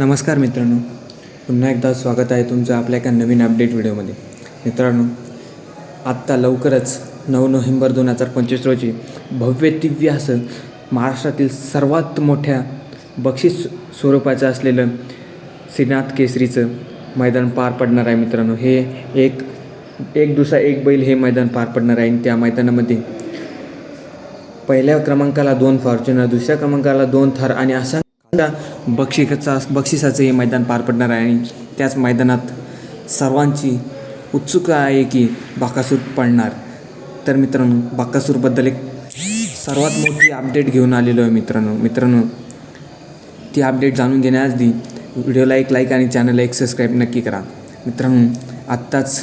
नमस्कार मित्रांनो. पुन्हा एकदा स्वागत आहे तुमचं आपल्या एका नवीन अपडेट व्हिडिओमध्ये. मित्रांनो आत्ता लवकरच नऊ नोव्हेंबर दोन हजार पंचवीस रोजी भव्य दिव्य असं महाराष्ट्रातील सर्वात मोठ्या बक्षीस स्वरूपाचं असलेलं श्रीनाथ केसरीचं मैदान पार पडणार आहे मित्रांनो. हे एक एक दुसरा एक बैल हे मैदान पार पडणार आहे. आणि त्या मैदानामध्ये पहिल्या क्रमांकाला दोन फॉर्च्युनर दुसऱ्या क्रमांकाला दोन थार आणि असा बक्षिसाचा बक्षिसाचं हे मैदान पार पडणार आहे आणि त्याच मैदानात सर्वांची उत्सुकता आहे की बाकासूर पडणार तर मित्रांनो बाकासूरबद्दल एक सर्वात मोठी अपडेट घेऊन आलेलो आहे मित्रांनो. मित्रांनो ती अपडेट जाणून घेण्याआधी व्हिडिओला एक लाईक आणि चॅनलला एक सबस्क्राईब नक्की करा. मित्रांनो आत्ताच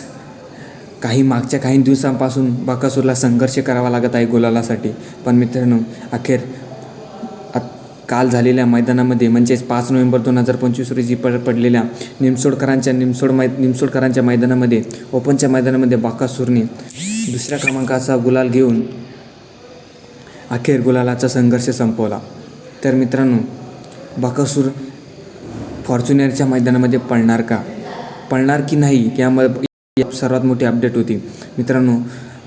काही मागच्या काही दिवसांपासून बाकासूरला संघर्ष करावा लागत आहे गुलालासाठी. पण मित्रांनो अखेर काल झालेल्या मैदानामध्ये म्हणजेच पाच नोव्हेंबर दोन हजार पंचवीस रोजी पड पडलेल्या निमसोडकरांच्या निमसोड मै निमसोडकरांच्या मैदानामध्ये ओपनच्या मैदानामध्ये बाकासूरने दुसऱ्या क्रमांकाचा गुलाल घेऊन अखेर गुलालाचा संघर्ष संपवला. तर मित्रांनो बाकासूर फॉर्च्युनरच्या मैदानामध्ये पळणार का? पळणार की नाही यामध्ये सर्वात मोठी अपडेट होती. मित्रांनो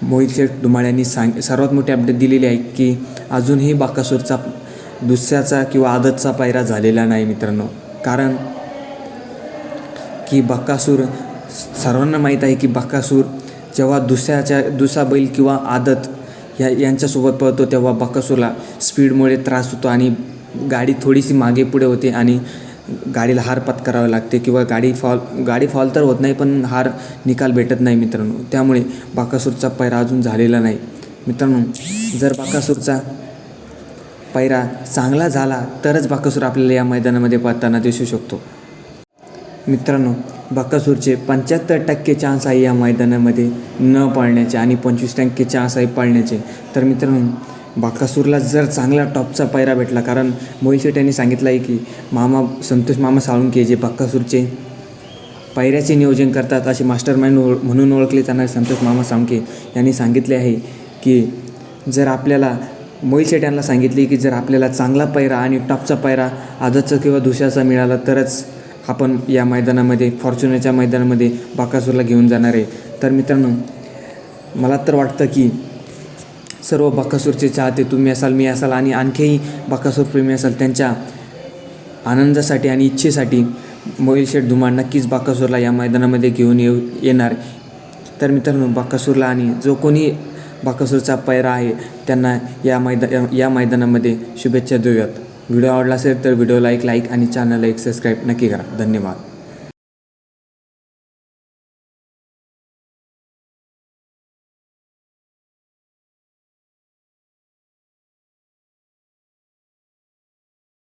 मोहित शेठ धुमाळ सांग सर्वात मोठी अपडेट दिलेली आहे की अजूनही बाकासूरचा दुसऱ्याचा किंवा आदतचा पायरा झालेला नाही मित्रांनो. कारण की बक्कासूर सर्वांना माहीत आहे की बक्कासूर जेव्हा दुसऱ्याच्या दुसरा बैल किंवा आदत या यांच्यासोबत पळतो तेव्हा बक्कासूरला स्पीडमुळे त्रास होतो आणि गाडी थोडीशी मागे पुढे होते आणि गाडीला हार पत्करावे लागते किंवा गाडी फॉल गाडी फॉल तर होत नाही पण हार निकाल भेटत नाही मित्रांनो. त्यामुळे बाकासूरचा पैरा अजून झालेला नाही. मित्रांनो जर बाकासूरचा पायरा चांगला झाला तरच बाकासूर आपल्याला या मैदानामध्ये पळताना दिसू शकतो. मित्रांनो बाकासूरचे पंच्याहत्तर टक्के चान्स आहे या मैदानामध्ये न पाळण्याचे आणि पंचवीस टक्के चान्स आहे पाळण्याचे. तर मित्रांनो बाकासूरला जर चांगला टॉपचा पायरा भेटला कारण मोहित शेट यांनी सांगितलं आहे की मामा संतोष मामा साळुंके जे बाकासूरचे पायऱ्याचे नियोजन करतात असे मास्टर माइंड ओळ म्हणून ओळखले जाणारे संतोष मामा साळुंके यांनी सांगितले आहे की जर आपल्याला मोहित शेट यांना सांगितले की जर आपल्याला चांगला पैरा आणि टॉपचा पैरा आदतचा किंवा दुसऱ्याचा मिळाला तरच आपण या मैदानामध्ये फॉर्च्युनरच्या मैदानामध्ये बाकासूरला घेऊन जाणार आहे. तर मित्रांनो मला तर वाटतं की सर्व बाकासूरचे चाहते तुम्ही असाल मी असाल आणि आणखीही बाकासूर प्रेमी असाल त्यांच्या आनंदासाठी आणि इच्छेसाठी मोहिल शेठ धुमाळ नक्कीच बाकासूरला या मैदानामध्ये घेऊन येऊ येणार. तर मित्रांनो बाकासूरला आणि जो कोणी बाकासूरचा पैरा आहे. त्यांना या मैदा या मैदानामध्ये शुभेच्छा देऊयात. व्हिडिओ आवडला असेल तर व्हिडिओला एक लाईक आणि चॅनलला एक सबस्क्राईब नक्की करा. धन्यवाद.